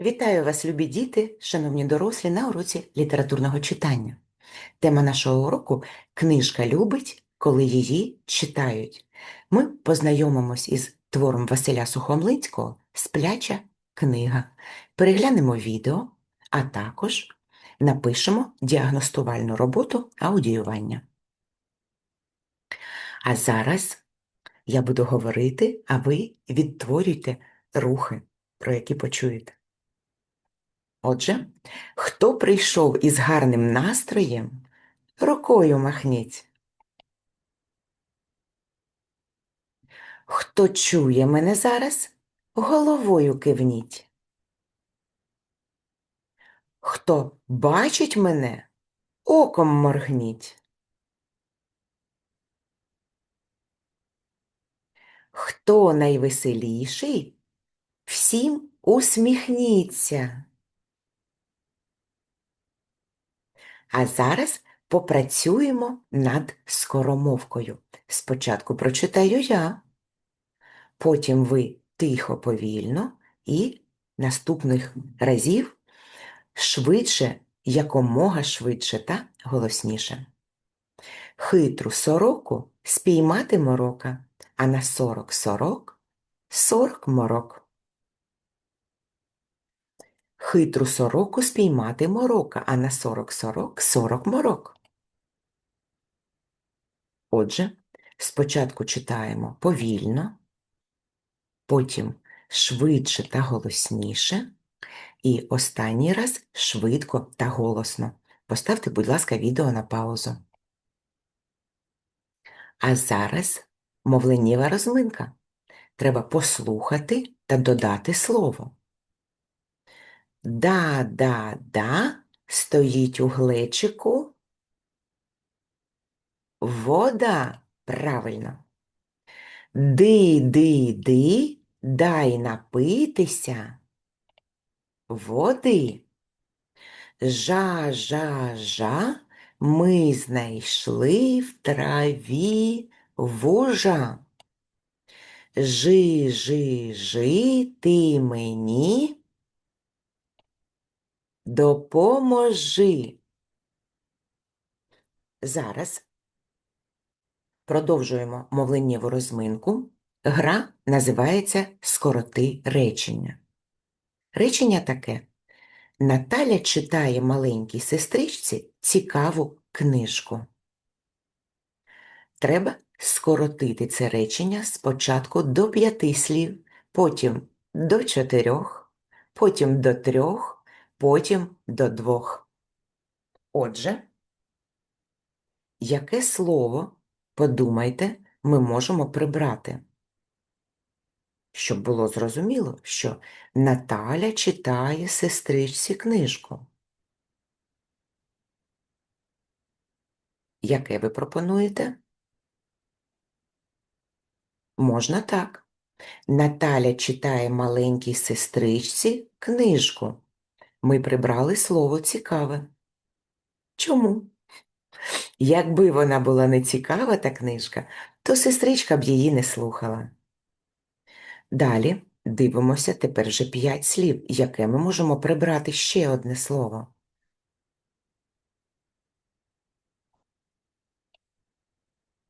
Вітаю вас, любі діти, шановні дорослі, на уроці літературного читання. Тема нашого уроку книжка любить, коли її читають. Ми познайомимось із твором Василя Сухомлинського Спляча книга. Переглянемо відео, а також напишемо діагностувальну роботу аудіювання. А зараз я буду говорити, а ви відтворюйте рухи, про які почуєте. Отже, хто прийшов із гарним настроєм, рукою махніть. Хто чує мене зараз, головою кивніть. Хто бачить мене, оком моргніть. Хто найвеселіший, всім усміхніться. А зараз попрацюємо над скоромовкою. Спочатку прочитаю я, потім ви тихо, повільно і наступних разів швидше, якомога швидше та голосніше. Хитру сороку спіймати морока, а на сорок сорок сорок морок. Хитру сороку спіймати морока, а на сорок сорок сорок морок. Отже, спочатку читаємо повільно, потім швидше та голосніше, і останній раз швидко та голосно. Поставте, будь ласка, відео на паузу. А зараз мовленнєва розминка. Треба послухати та додати слово. Да-да-да стоїть у глечику. Вода. Правильно. Ди-ди-ди, дай напитися. Води. Жа-жа-жа, ми знайшли в траві вужа. Жи-жи-жи, ти мені допоможи. Зараз продовжуємо мовленнєву розминку. Гра називається Скороти речення. Речення таке. Наталя читає маленькій сестричці цікаву книжку. Треба скоротити це речення спочатку до п'яти слів, потім до чотирьох, потім до трьох, потім до двох. Отже, яке слово, подумайте, ми можемо прибрати? Щоб було зрозуміло, що Наталя читає сестричці книжку. Яке ви пропонуєте? Можна так. Наталя читає маленькій сестричці книжку. Ми прибрали слово цікаве. Чому? Якби вона була не цікава, та книжка, то сестричка б її не слухала. Далі дивимося тепер вже п'ять слів, яке ми можемо прибрати ще одне слово.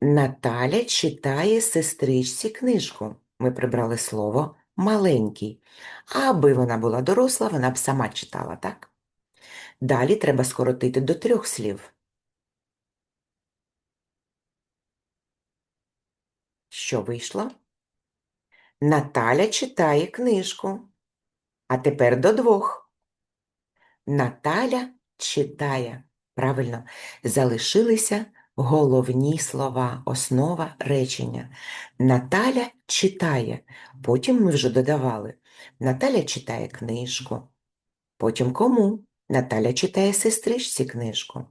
Наталя читає сестричці книжку. Ми прибрали слово маленький. Аби вона була доросла, вона б сама читала, так? Далі треба скоротити до трьох слів. Що вийшло? Наталя читає книжку. А тепер до двох. Наталя читає. Правильно, залишилися головні слова, основа речення. Наталя читає. Потім ми вже додавали. Наталя читає книжку. Потім кому? Наталя читає сестричці книжку.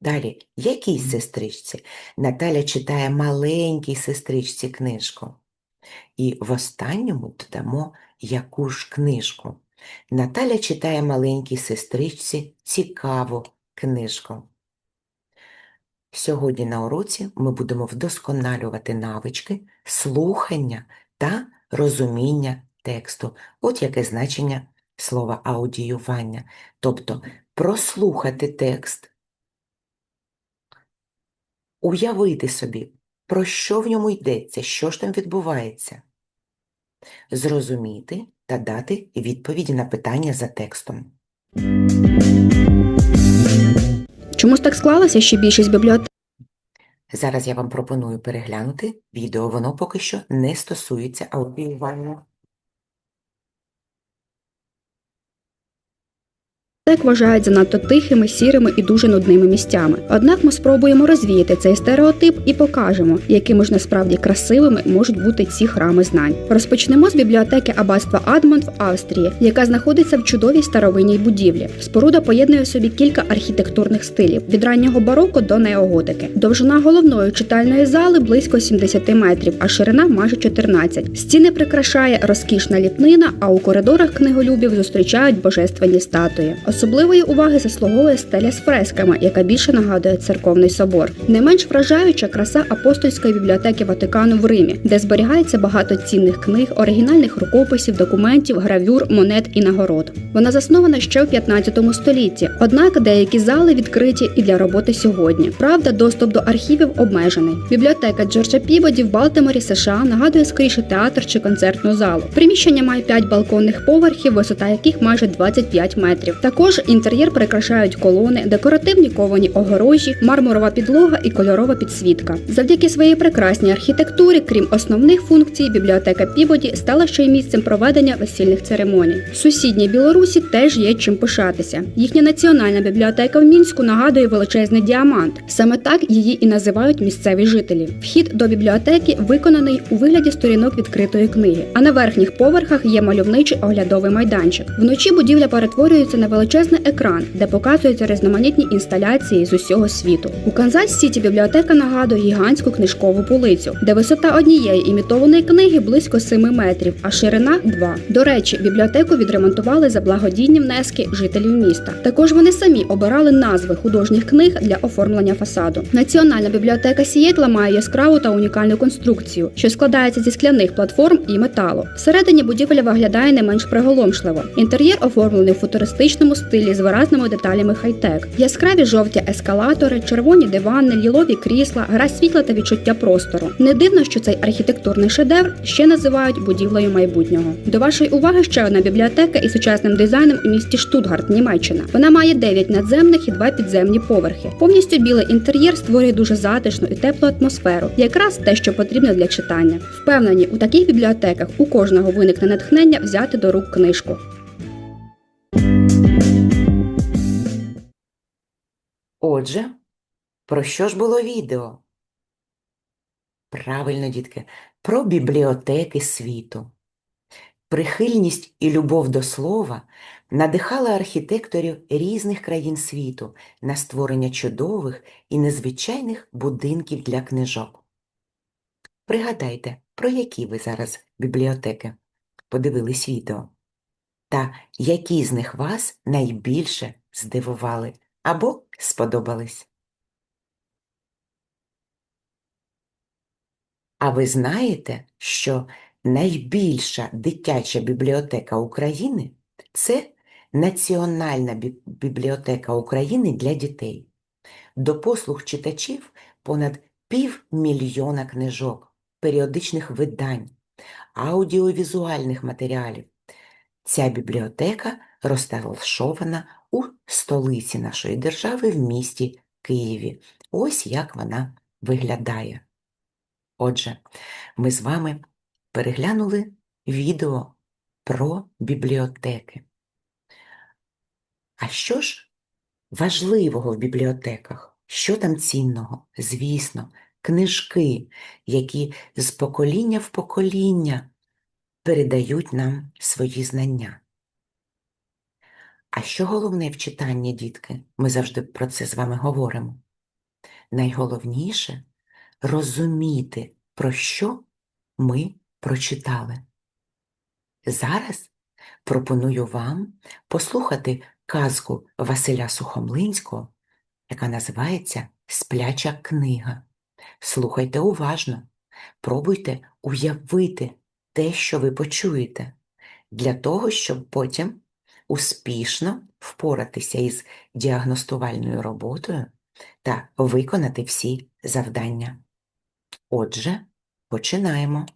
Далі, якій сестричці? Наталя читає маленькій сестричці книжку. І в останньому додамо яку ж книжку. Наталя читає маленькій сестричці цікаву книжку. Сьогодні на уроці ми будемо вдосконалювати навички слухання та розуміння тексту. От яке значення слова аудіювання, тобто прослухати текст, уявити собі, про що в ньому йдеться, що ж там відбувається, зрозуміти та дати відповіді на питання за текстом. Чомусь так склалося, що більшість бібліотек Зараз я вам пропоную переглянути відео, воно поки що не стосується аудіювання. Вважають занадто тихими, сірими і дуже нудними місцями. Однак ми спробуємо розвіяти цей стереотип і покажемо, якими ж насправді красивими можуть бути ці храми знань. Розпочнемо з бібліотеки аббатства Адмонт в Австрії, яка знаходиться в чудовій старовинній будівлі. Споруда поєднує в собі кілька архітектурних стилів від раннього бароко до неоготики. Довжина головної читальної зали близько 70 метрів, а ширина майже 14. Стіни прикрашає розкішна ліпнина, а у коридорах книголюбів зустрічають божественні статуї. Особливої уваги заслуговує стеля з фресками, яка більше нагадує церковний собор. Не менш вражаюча краса апостольської бібліотеки Ватикану в Римі, де зберігається багато цінних книг, оригінальних рукописів, документів, гравюр, монет і нагород. Вона заснована ще в 15 столітті. Однак деякі зали відкриті і для роботи сьогодні. Правда, доступ до архівів обмежений. Бібліотека Джорджа Пібоді в Балтиморі, США нагадує скоріше театр чи концертну залу. Приміщення має 5 балконних поверхів, висота яких майже 25 метрів. Також інтер'єр прикрашають колони, декоративні ковані огорожі, мармурова підлога і кольорова підсвітка. Завдяки своїй прекрасній архітектурі, крім основних функцій, бібліотека Пібоді стала ще й місцем проведення весільних церемоній. Сусідній Білорусі теж є чим пишатися. Їхня національна бібліотека в мінську нагадує величезний діамант. Саме так її і називають місцеві жителі. Вхід до бібліотеки виконаний у вигляді сторінок відкритої книги. А на верхніх поверхах є мальовничий оглядовий майданчик. Вночі будівля перетворюється на величезний екран, де показуються різноманітні інсталяції з усього світу. У Канзас Сіті бібліотека нагадує гігантську книжкову полицю, де висота однієї імітованої книги близько 7 метрів, а ширина 2. До речі, бібліотеку відремонтували за благодійні внески жителів міста. Також вони самі обирали назви художніх книг для оформлення фасаду. Національна бібліотека Сієтла має яскраву та унікальну конструкцію, що складається зі скляних платформ і металу. Всередині будівля виглядає не менш приголомшливо. Інтер'єр оформлений в футуристичному стилі з виразними деталями хай-тек. Яскраві жовті ескалатори, червоні дивани, лілові крісла, гра світла та відчуття простору. Не дивно, що цей архітектурний шедевр ще називають будівлею майбутнього. До вашої уваги ще одна бібліотека із сучасним дизайном у місті Штутгарт, Німеччина. Вона має 9 надземних і 2 підземні поверхи. Повністю білий інтер'єр створює дуже затишну і теплу атмосферу, якраз те, що потрібно для читання. Впевнені, у таких бібліотеках у кожного виникне натхнення взяти до рук книжку. Отже, про що ж було відео? Правильно, дітки, про бібліотеки світу. Прихильність і любов до слова надихали архітекторів різних країн світу на створення чудових і незвичайних будинків для книжок. Пригадайте, про які ви зараз бібліотеки подивились відео, та які з них вас найбільше здивували або сподобались. А ви знаєте, що найбільша дитяча бібліотека України це Національна бібліотека України для дітей. До послуг читачів понад півмільйона книжок, періодичних видань, аудіовізуальних матеріалів. Ця бібліотека розташована у столиці нашої держави в місті Києві. Ось як вона виглядає. Отже, ми з вами переглянули відео про бібліотеки. А що ж важливого в бібліотеках? Що там цінного? Звісно, книжки, які з покоління в покоління передають нам свої знання. А що головне в читанні, дітки? Ми завжди про це з вами говоримо. Найголовніше розуміти, про що ми прочитали. Зараз пропоную вам послухати казку Василя Сухомлинського, яка називається Спляча книга. Слухайте уважно, пробуйте уявити те, що ви почуєте, для того, щоб потім успішно впоратися із діагностувальною роботою та виконати всі завдання. Отже, починаємо.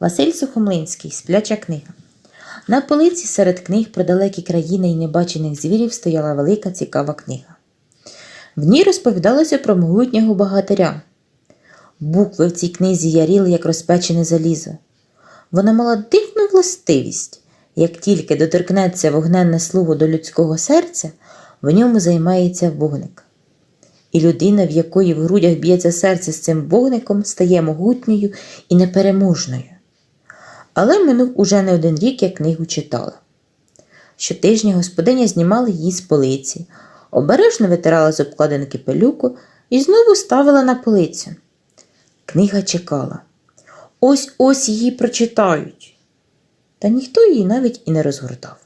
Василь Сухомлинський Спляча книга. На полиці серед книг про далекі країни і небачених звірів стояла велика цікава книга. В ній розповідалося про могутнього богатиря. Букви в цій книзі яріли, як розпечене залізо. Вона мала дивну властивість. Як тільки доторкнеться вогненне слово до людського серця, в ньому займається вогник. І людина, в якої в грудях б'ється серце з цим вогником, стає могутньою і непереможною. Але минув уже не один рік, як книгу читала. Щотижня господиня знімала її з полиці, обережно витирала з обкладинки пилюку і знову ставила на полицю. Книга чекала. Ось ось її прочитають. Та ніхто її навіть і не розгортав.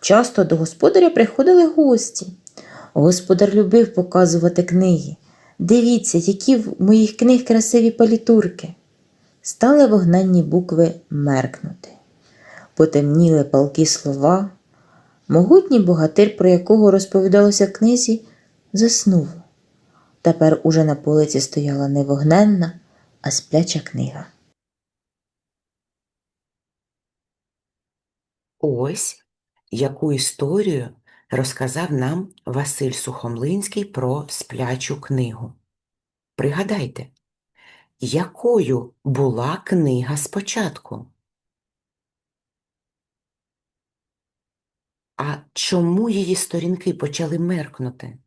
Часто до господаря приходили гості. Господар любив показувати книги. Дивіться, які в моїх книг красиві палітурки. Стали вогненні букви меркнути. Потемніли палкі слова. Могутній богатир, про якого розповідалося в книзі, заснув. Тепер уже на полиці стояла не вогненна, а спляча книга. Ось яку історію розказав нам Василь Сухомлинський про сплячу книгу. Пригадайте, якою була книга спочатку? А чому її сторінки почали меркнути?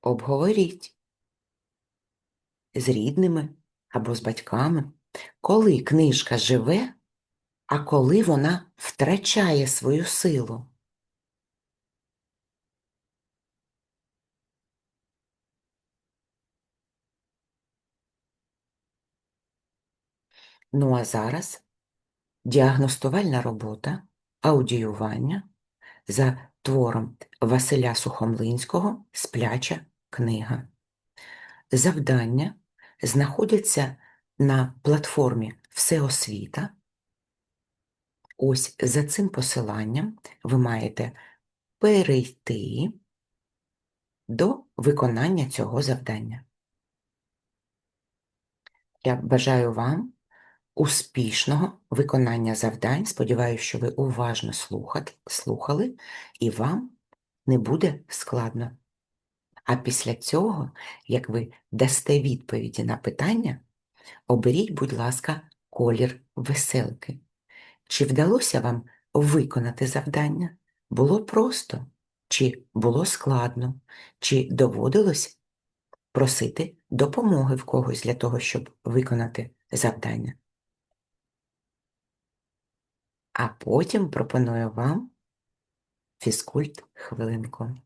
Обговоріть з рідними або з батьками, коли книжка живе, а коли вона втрачає свою силу. Ну а зараз діагностувальна робота, аудіювання за твором Василя Сухомлинського Спляча книга. Завдання знаходяться на платформі Всеосвіта. Ось за цим посиланням ви маєте перейти до виконання цього завдання. Я бажаю вам успішного виконання завдань. Сподіваюся, що ви уважно слухали і вам не буде складно. А після цього, як ви дасте відповіді на питання, оберіть, будь ласка, колір веселки. Чи вдалося вам виконати завдання? Було просто, чи було складно, чи доводилось просити допомоги в когось для того, щоб виконати завдання? А потім пропоную вам фізкульт хвилинку.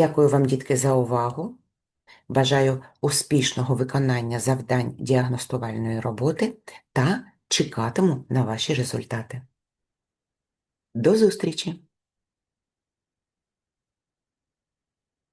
Дякую вам, дітки, за увагу. Бажаю успішного виконання завдань діагностувальної роботи та чекатиму на ваші результати. До зустрічі!